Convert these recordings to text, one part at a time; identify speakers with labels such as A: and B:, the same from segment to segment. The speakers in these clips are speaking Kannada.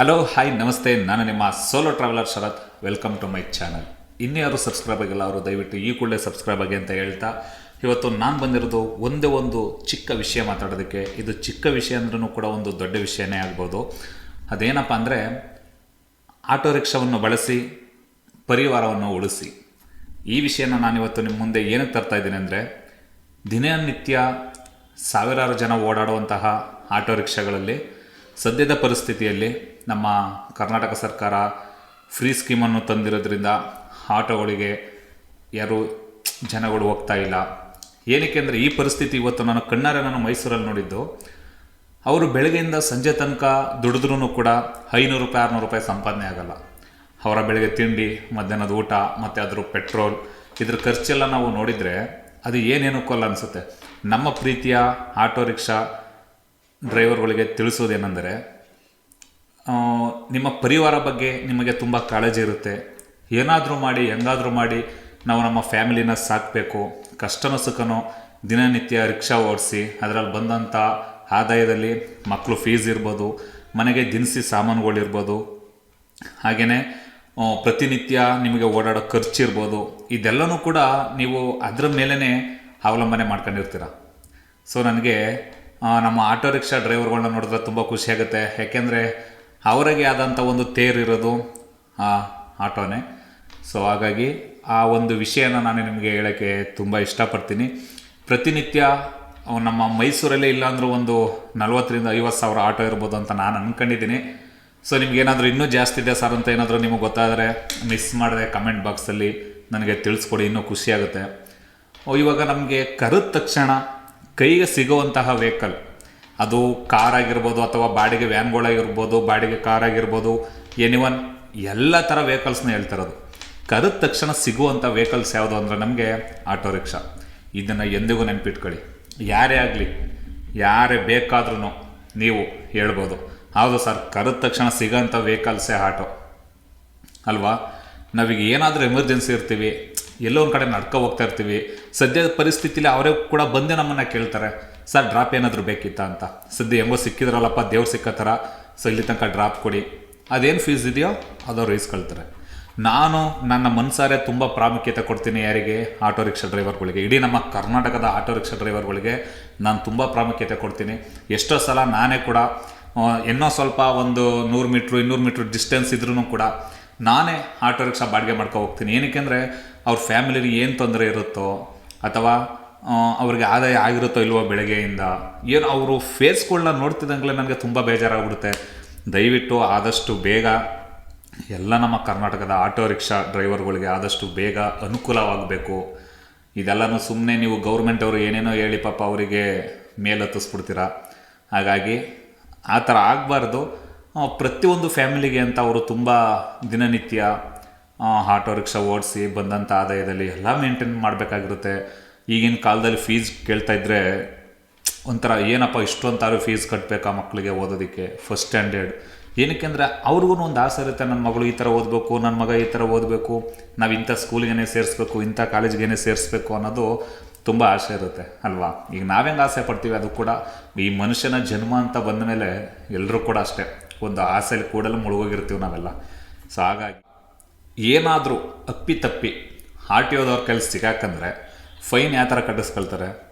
A: ಹಲೋ ಹಾಯ್ ನಮಸ್ತೆ. ನಾನು ನಿಮ್ಮ solo traveller Sharath. Welcome to my channel ಇನ್ಯಾರು ಯಾರು ಸಬ್ಸ್ಕ್ರೈಬ್ ಆಗಿಲ್ಲ ಅವರು ದಯವಿಟ್ಟು ಈ ಕೂಡಲೇ ಸಬ್ಸ್ಕ್ರೈಬ್ ಆಗಿ ಅಂತ ಹೇಳ್ತಾ, ಇವತ್ತು ನಾನು ಬಂದಿರೋದು ಒಂದೇ ಒಂದು ಚಿಕ್ಕ ವಿಷಯ ಮಾತಾಡೋದಕ್ಕೆ. ಇದು ಚಿಕ್ಕ ವಿಷಯ ಅಂದ್ರೂ ಕೂಡ ಒಂದು ದೊಡ್ಡ ವಿಷಯನೇ ಆಗ್ಬೋದು. ಅದೇನಪ್ಪ ಅಂದರೆ, ಆಟೋ ರಿಕ್ಷಾವನ್ನು ಬಳಸಿ, ಪರಿವಾರವನ್ನು ಉಳಿಸಿ. ಈ ವಿಷಯನ ನಾನಿವತ್ತು ನಿಮ್ಮ ಮುಂದೆ ಏನಕ್ಕೆ ತರ್ತಾ ಇದ್ದೀನಿ ಅಂದರೆ, ದಿನನಿತ್ಯ ಸಾವಿರಾರು ಜನ ಓಡಾಡುವಂತಹ ಆಟೋ ರಿಕ್ಷಾಗಳಲ್ಲಿ, ಸದ್ಯದ ಪರಿಸ್ಥಿತಿಯಲ್ಲಿ ನಮ್ಮ ಕರ್ನಾಟಕ ಸರ್ಕಾರ ಫ್ರೀ ಸ್ಕೀಮನ್ನು ತಂದಿರೋದ್ರಿಂದ ಆಟೋಗಳಿಗೆ ಯಾರು ಜನಗಳು ಹೋಗ್ತಾ ಇಲ್ಲ. ಏನಕ್ಕೆ ಅಂದರೆ ಈ ಪರಿಸ್ಥಿತಿ ಇವತ್ತು ನಾನು ಕಣ್ಣಾರೆ ನಾನು ಮೈಸೂರಲ್ಲಿ ನೋಡಿದ್ದು. ಅವರು ಬೆಳಗ್ಗೆಯಿಂದ ಸಂಜೆ ತನಕ ದುಡಿದ್ರೂ ಕೂಡ ಐನೂರು ರೂಪಾಯಿ ಆರುನೂರು ರೂಪಾಯಿ ಸಂಪಾದನೆ ಆಗಲ್ಲ. ಅವರ ಬೆಳಗ್ಗೆ ತಿಂಡಿ, ಮಧ್ಯಾಹ್ನದ ಊಟ, ಮತ್ತು ಅದ್ರ ಪೆಟ್ರೋಲ್, ಇದ್ರ ಖರ್ಚೆಲ್ಲ ನಾವು ನೋಡಿದರೆ ಅದು ಏನೇನಕ್ಕೂ ಕೊಲ್ಲ ಅನಿಸುತ್ತೆ. ನಮ್ಮ ಪ್ರೀತಿಯ ಆಟೋ ರಿಕ್ಷಾ ಡ್ರೈವರ್ಗಳಿಗೆ ತಿಳಿಸೋದೇನೆಂದರೆ ನಿಮ್ಮ ಪರಿವಾರ ಬಗ್ಗೆ ನಿಮಗೆ ತುಂಬ ಕಾಳಜಿ ಇರುತ್ತೆ. ಏನಾದರೂ ಮಾಡಿ, ಹೆಂಗಾದರೂ ಮಾಡಿ ನಾವು ನಮ್ಮ ಫ್ಯಾಮಿಲಿನ ಸಾಕಬೇಕು. ಕಷ್ಟನೋ ಸುಖನೋ ದಿನನಿತ್ಯ ರಿಕ್ಷಾ ಓಡಿಸಿ, ಅದರಲ್ಲಿ ಬಂದಂಥ ಆದಾಯದಲ್ಲಿ ಮಕ್ಕಳು ಫೀಸ್ ಇರ್ಬೋದು, ಮನೆಗೆ ದಿನಸಿ ಸಾಮಾನುಗಳಿರ್ಬೋದು. ಹಾಗೆಯೇ ಪ್ರತಿನಿತ್ಯ ನಿಮಗೆ ಓಡಾಡೋ ಖರ್ಚಿರ್ಬೋದು ಇದೆಲ್ಲನೂ ಕೂಡ ನೀವು ಅದರ ಮೇಲೇ ಅವಲಂಬನೆ ಮಾಡ್ಕೊಂಡಿರ್ತೀರ. ಸೊ ನನಗೆ ನಮ್ಮ ಆಟೋ ರಿಕ್ಷಾ ಡ್ರೈವರ್ಗಳನ್ನ ನೋಡಿದ್ರೆ ತುಂಬ ಖುಷಿಯಾಗುತ್ತೆ ಯಾಕೆಂದರೆ ಅವರಿಗೆ ಆದಂಥ ಒಂದು ತೇರಿರೋದು ಆ ಆಟೋನೇ. ಸೊ ಹಾಗಾಗಿ ಆ ಒಂದು ವಿಷಯನ ನಾನು ನಿಮಗೆ ಹೇಳೋಕ್ಕೆ ತುಂಬ ಇಷ್ಟಪಡ್ತೀನಿ. ಪ್ರತಿನಿತ್ಯ ನಮ್ಮ ಮೈಸೂರಲ್ಲೇ ಇಲ್ಲಾಂದ್ರೂ ಒಂದು ನಲ್ವತ್ತರಿಂದ ಐವತ್ತು ಸಾವಿರ ಆಟೋ ಇರ್ಬೋದು ಅಂತ ನಾನು ಅಂದ್ಕೊಂಡಿದ್ದೀನಿ ಸೊ ನಿಮ್ಗೆ ಏನಾದರೂ ಇನ್ನೂ ಜಾಸ್ತಿ ಇದೆ ಸರ್ ಅಂತ ಏನಾದರೂ ನಿಮಗೆ ಗೊತ್ತಾದರೆ ಮಿಸ್ ಮಾಡಿದೆ ಕಮೆಂಟ್ ಬಾಕ್ಸಲ್ಲಿ ನನಗೆ ತಿಳಿಸ್ಕೊಡಿ, ಇನ್ನೂ ಖುಷಿಯಾಗುತ್ತೆ. ಇವಾಗ ನಮಗೆ ಕರೆದ ತಕ್ಷಣ ಕೈಗೆ ಸಿಗುವಂತಹ ವೆಹಿಕಲ್ ಅದು ಕಾರ್ ಆಗಿರ್ಬೋದು ಅಥವಾ ಬಾಡಿಗೆ ವ್ಯಾನ್ಗಳಾಗಿರ್ಬೋದು ಬಾಡಿಗೆ ಕಾರ್ ಆಗಿರ್ಬೋದು ಎನಿವನ್ ಎಲ್ಲ ಥರ ವೆಹಿಕಲ್ಸ್ನ ಹೇಳ್ತಿರೋದು ಕರೆದ ತಕ್ಷಣ ಸಿಗುವಂಥ ವೆಹಿಕಲ್ಸ್ ಯಾವುದು ಅಂದರೆ ನಮಗೆ ಆಟೋ ರಿಕ್ಷಾ ಇದನ್ನು ಎಂದಿಗೂ ನೆನಪಿಟ್ಕೊಳ್ಳಿ. ಯಾರೇ ಆಗಲಿ, ಯಾರೇ ಬೇಕಾದ್ರೂ ನೀವು ಹೇಳ್ಬೋದು. ಹೌದು ಸರ್ ಕರೆದ ತಕ್ಷಣ ಸಿಗೋಂಥ ವೆಹಿಕಲ್ಸೇ ಆಟೋ ಅಲ್ವಾ? ನಾವೀಗ ಏನಾದರೂ ಎಮರ್ಜೆನ್ಸಿ ಇರ್ತೀವಿ ಎಲ್ಲೋ ಒಂದು ಕಡೆ ನಡ್ಕೊ ಹೋಗ್ತಾ ಇರ್ತೀವಿ. ಸದ್ಯದ ಪರಿಸ್ಥಿತಿಲಿ ಅವರೇ ಕೂಡ ಬಂದೆ ನಮ್ಮನ್ನು ಕೇಳ್ತಾರೆ, ಸರ್ ಡ್ರಾಪ್ ಏನಾದರೂ ಬೇಕಿತ್ತ ಅಂತ? ಸದ್ಯ ಹೆಂಗೋ ಸಿಕ್ಕಿದ್ರಲ್ಲಪ್ಪ, ದೇವ್ರು ಸಿಕ್ಕೋ ಥರ ಸೊ ಇಲ್ಲಿ ತನಕ ಡ್ರಾಪ್ ಕೊಡಿ. ಅದೇನು ಫೀಸ್ ಇದೆಯೋ ಅದವ್ರು ಇಸ್ಕೊಳ್ತಾರೆ ನಾನು ನನ್ನ ಮನಸಾರೆ ತುಂಬ ಪ್ರಾಮುಖ್ಯತೆ ಕೊಡ್ತೀನಿ ಯಾರಿಗೆ? ಆಟೋ ರಿಕ್ಷಾ ಡ್ರೈವರ್ಗಳಿಗೆ. ಇಡೀ ನಮ್ಮ ಕರ್ನಾಟಕದ ಆಟೋ ರಿಕ್ಷಾ ಡ್ರೈವರ್ಗಳಿಗೆ ನಾನು ತುಂಬ ಪ್ರಾಮುಖ್ಯತೆ ಕೊಡ್ತೀನಿ. ಎಷ್ಟೋ ಸಲ ನಾನೇ ಕೂಡ ಇನ್ನೂ ಸ್ವಲ್ಪ ಒಂದು ನೂರು ಮೀಟ್ರು, ಇನ್ನೂರು ಮೀಟ್ರ್ ಡಿಸ್ಟೆನ್ಸ್ ಇದ್ರೂ ಕೂಡ ನಾನೇ ಆಟೋ ರಿಕ್ಷಾ ಬಾಡಿಗೆ ಮಾಡ್ಕೊ ಹೋಗ್ತೀನಿ. ಏನಕ್ಕೆ ಅಂದರೆ ಅವ್ರ ಫ್ಯಾಮಿಲಿಗೆ ಏನು ತೊಂದರೆ ಇರುತ್ತೋ ಅಥವಾ ಅವ್ರಿಗೆ ಆದಾಯ ಆಗಿರುತ್ತೋ ಇಲ್ವೋ ಬೆಳಗ್ಗೆಯಿಂದ, ಏನು ಅವರು ಫೇಸ್ಗಳನ್ನ ನೋಡ್ತಿದ್ದಂಗೆ ನನಗೆ ತುಂಬ ಬೇಜಾರಾಗ್ಬಿಡುತ್ತೆ. ದಯವಿಟ್ಟು ಆದಷ್ಟು ಬೇಗ ಎಲ್ಲ ನಮ್ಮ ಕರ್ನಾಟಕದ ಆಟೋ ರಿಕ್ಷಾ ಡ್ರೈವರ್ಗಳಿಗೆ ಆದಷ್ಟು ಬೇಗ ಅನುಕೂಲವಾಗಬೇಕು. ಇದೆಲ್ಲನೂ ಸುಮ್ಮನೆ ನೀವು ಗೌರ್ಮೆಂಟ್ ಅವರು ಏನೇನೋ ಹೇಳಿ ಪಾಪ ಅವರಿಗೆ ಮೇಲತ್ತಿಸ್ಬಿಡ್ತೀರ. ಹಾಗಾಗಿ ಆ ಥರ ಆಗಬಾರ್ದು. ಪ್ರತಿಯೊಂದು ಫ್ಯಾಮಿಲಿಗೆ ಅಂತ ಅವರು ತುಂಬ ದಿನನಿತ್ಯ ಆಟೋ ರಿಕ್ಷಾ ಓಡಿಸಿ ಬಂದಂಥ ಆದಾಯದಲ್ಲಿ ಎಲ್ಲ ಮೇಂಟೈನ್ ಮಾಡಬೇಕಾಗಿರುತ್ತೆ. ಈಗಿನ ಕಾಲದಲ್ಲಿ ಫೀಸ್ ಕೇಳ್ತಾ ಇದ್ದರೆ ಒಂಥರ ಏನಪ್ಪ ಇಷ್ಟೊಂತಾರು ಫೀಸ್ ಕಟ್ಟಬೇಕಾ ಮಕ್ಕಳಿಗೆ ಓದೋದಕ್ಕೆ ಫಸ್ಟ್ ಸ್ಟ್ಯಾಂಡರ್ಡ್ ಏನಕ್ಕೆ ಅಂದರೆ ಅವ್ರಿಗೂ ಒಂದು ಆಸೆ ಇರುತ್ತೆ ನನ್ನ ಮಗಳು ಈ ಥರ ಓದಬೇಕು ನನ್ನ ಮಗ ಈ ಥರ ಓದಬೇಕು, ನಾವು ಇಂಥ ಸ್ಕೂಲಿಗೇನೆ ಸೇರಿಸ್ಬೇಕು, ಇಂಥ ಕಾಲೇಜ್ಗೇನೆ ಸೇರಿಸ್ಬೇಕು ಅನ್ನೋದು ತುಂಬ ಆಸೆ ಇರುತ್ತೆ, ಅಲ್ವಾ? ಈಗ ನಾವೆಂಗೆ ಆಸೆ ಪಡ್ತೀವಿ ಅದು ಕೂಡ ಈ ಮನುಷ್ಯನ ಜನ್ಮ ಅಂತ ಬಂದ ಮೇಲೆ ಎಲ್ಲರೂ ಕೂಡ ಅಷ್ಟೇ. ಒಂದು ಆಸೆಯಲ್ಲಿ ಕೂಡಲು ಮುಳುಗೋಗಿರ್ತೀವಿ ನಾವೆಲ್ಲ. ಸೊ ಹಾಗಾಗಿ ಏನಾದರೂ ಅಪ್ಪಿತಪ್ಪಿ ಆರ್ ಟಿ ಕೆಲಸ ಕೈಲಿ ಸಿಗಾಕಂದ್ರೆ ಫೈನ್ ಯಾವ ಥರ ಕಟ್ಟಿಸ್ಕೊಳ್ತಾರೆ?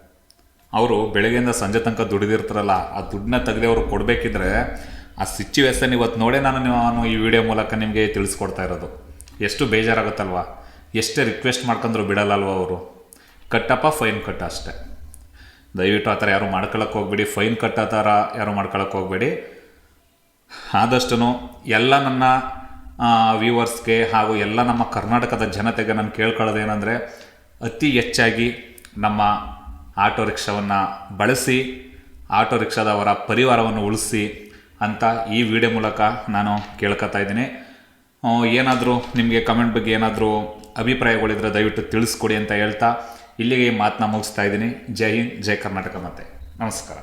A: ಅವರು ಬೆಳಗ್ಗೆಯಿಂದ ಸಂಜೆ ತನಕ ದುಡಿದಿರ್ತಾರಲ್ಲ, ಆ ದುಡ್ಡನ್ನ ತೆಗೆದು ಅವರು ಕೊಡಬೇಕಿದ್ರೆ ಆ ಸಿಚುವೇಶನ್ ಇವತ್ತು ನೋಡೇ ನಾನು ನಾನು ಈ ವಿಡಿಯೋ ಮೂಲಕ ನಿಮಗೆ ತಿಳಿಸ್ಕೊಡ್ತಾ ಇರೋದು. ಎಷ್ಟು ಬೇಜಾರಾಗುತ್ತಲ್ವ? ಎಷ್ಟೇ ರಿಕ್ವೆಸ್ಟ್ ಮಾಡ್ಕೊಂಡ್ರು ಬಿಡಲ್ಲಲ್ವ ಅವರು? ಕಟ್ಟಪ್ಪ, ಫೈನ್ ಕಟ್ಟ ಅಷ್ಟೇ. ದಯವಿಟ್ಟು ಆ ಥರ ಯಾರು ಮಾಡ್ಕೊಳಕ್ಕೆ ಹೋಗ್ಬೇಡಿ. ಫೈನ್ ಕಟ್ಟೋ ಥರ ಯಾರು ಮಾಡ್ಕೊಳಕ್ಕೆ ಹೋಗ್ಬೇಡಿ. ಆದಷ್ಟು ಎಲ್ಲ ನನ್ನ ವ್ಯೂವರ್ಸ್ಗೆ ಹಾಗೂ ಎಲ್ಲ ನಮ್ಮ ಕರ್ನಾಟಕದ ಜನತೆಗೆ ನಾನು ಕೇಳ್ಕೊಳ್ಳೋದೇನೆಂದರೆ ಅತಿ ಹೆಚ್ಚಾಗಿ ನಮ್ಮ ಆಟೋ ರಿಕ್ಷಾವನ್ನು ಬಳಸಿ, ಆಟೋ ರಿಕ್ಷಾದವರ ಪರಿವಾರವನ್ನು ಉಳಿಸಿ ಅಂತ ಈ ವಿಡಿಯೋ ಮೂಲಕ ನಾನು ಕೇಳ್ಕೊತಾ ಇದ್ದೀನಿ. ಏನಾದರೂ ನಿಮಗೆ ಕಮೆಂಟ್ ಬಗ್ಗೆ ಏನಾದರೂ ಅಭಿಪ್ರಾಯಗಳಿದ್ರೆ ದಯವಿಟ್ಟು ತಿಳಿಸ್ಕೊಡಿ ಅಂತ ಹೇಳ್ತಾ ಇಲ್ಲಿಗೆ ಈ ಮಾತನ್ನ ಮುಗಿಸ್ತಾ ಇದ್ದೀನಿ. ಜೈ ಹಿಂದ್, ಜೈ ಕರ್ನಾಟಕ ಮತ್ತೆ. ನಮಸ್ಕಾರ.